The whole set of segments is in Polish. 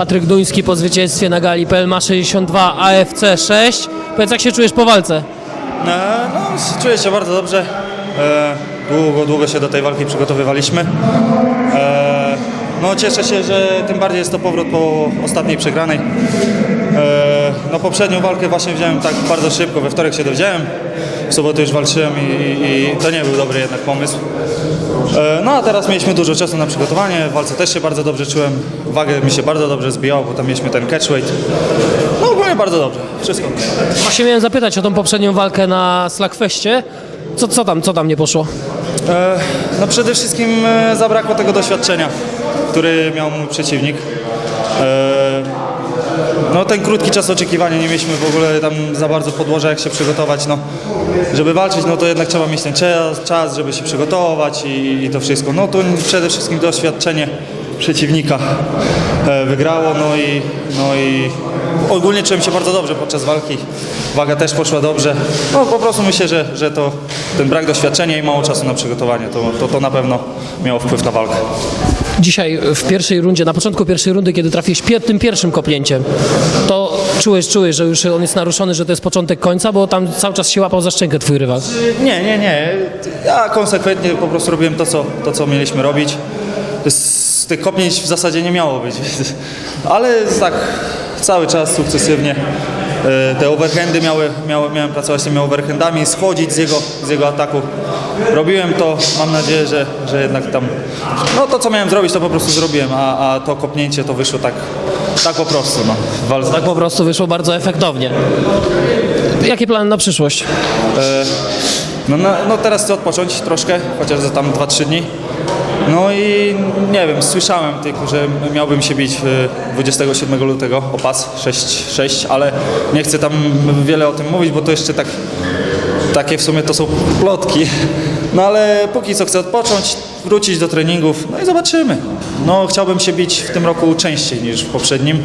Patryk Duński po zwycięstwie na gali PLMA 62 AFC 6. Powiedz, jak się czujesz po walce? E, No, czuję się bardzo dobrze. E, Długo, długo się do tej walki przygotowywaliśmy. E, No, cieszę się, że tym bardziej jest to powrót po ostatniej przegranej. E, No, poprzednią walkę właśnie wziąłem tak bardzo szybko, we wtorek się dowiedziałem. W sobotę już walczyłem i, i, i to nie był dobry jednak pomysł. E, No a teraz mieliśmy dużo czasu na przygotowanie, w walce też się bardzo dobrze czułem, wagę mi się bardzo dobrze zbijało, bo tam mieliśmy ten catchweight. No ogólnie bardzo dobrze, wszystko. Właśnie miałem zapytać o tą poprzednią walkę na Slackfestie. Co, co tam, co tam nie poszło? E, No przede wszystkim e, zabrakło tego doświadczenia, który miał mój przeciwnik. E, No ten krótki czas oczekiwania, nie mieliśmy w ogóle tam za bardzo podłoża jak się przygotować. No, żeby walczyć, no to jednak trzeba mieć ten czas, czas żeby się przygotować i, i to wszystko. No to przede wszystkim doświadczenie przeciwnika e, wygrało, no i, no i ogólnie czułem się bardzo dobrze podczas walki. Waga też poszła dobrze. No po prostu myślę, że, że to ten brak doświadczenia i mało czasu na przygotowanie, to, to, to na pewno miało wpływ na walkę. Dzisiaj w pierwszej rundzie, na początku pierwszej rundy, kiedy trafiłeś tym pierwszym kopnięciem, to czułeś, czułeś, że już on jest naruszony, że to jest początek końca, bo tam cały czas się łapał za szczękę twój rywal. Nie, nie, nie. Ja konsekwentnie po prostu robiłem to, co, to, co mieliśmy robić. Z tych kopnięć w zasadzie nie miało być. Ale tak cały czas sukcesywnie e, te overhandy miały, miały, miałem pracować z tymi overhandami, schodzić z jego, z jego ataku. Robiłem to, mam nadzieję, że, że jednak tam, no to co miałem zrobić, to po prostu zrobiłem, a, a to kopnięcie to wyszło tak, tak po prostu, no, walce. Tak po prostu wyszło bardzo efektownie. Jakie plany na przyszłość? No, no, no teraz chcę odpocząć troszkę, chociaż za tam 2-3 dni. No i nie wiem, słyszałem tylko, że miałbym się bić y, 27 lutego o pas 6-6, ale nie chcę tam wiele o tym mówić, bo to jeszcze tak, takie w sumie to są plotki. No ale póki co chcę odpocząć, wrócić do treningów, no i zobaczymy. No chciałbym się bić w tym roku częściej niż w poprzednim,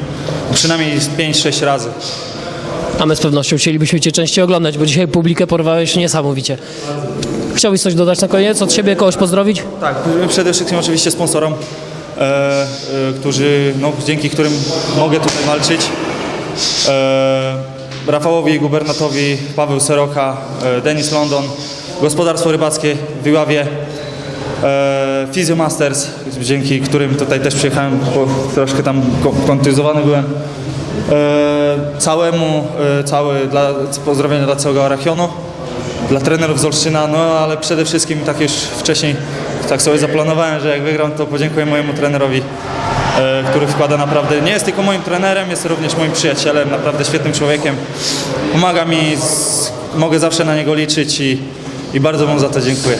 przynajmniej z 5-6 razy. A my z pewnością chcielibyśmy Cię częściej oglądać, bo dzisiaj publikę porwałeś niesamowicie. Chciałbyś coś dodać na koniec? Od siebie kogoś pozdrowić? Tak, przede wszystkim oczywiście sponsorom, e, e, którzy, no, dzięki którym mogę tutaj walczyć. E, Rafałowi Gubernatowi, Paweł Seroka, e, Denis London, Gospodarstwo Rybackie w Iławie, e, Physio Masters, dzięki którym tutaj też przyjechałem, bo troszkę tam ko- byłem. E, całemu, e, cały, dla, pozdrowienia dla całego Arachionu dla trenerów z Olsztyna, no ale przede wszystkim tak już wcześniej tak sobie zaplanowałem, że jak wygram to podziękuję mojemu trenerowi, e, który wkłada naprawdę, nie jest tylko moim trenerem, jest również moim przyjacielem, naprawdę świetnym człowiekiem. Pomaga mi, mogę zawsze na niego liczyć i, i bardzo mu za to dziękuję.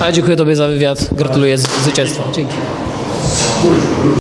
A dziękuję Tobie za wywiad. Gratuluję zwycięstwa. Dzięki.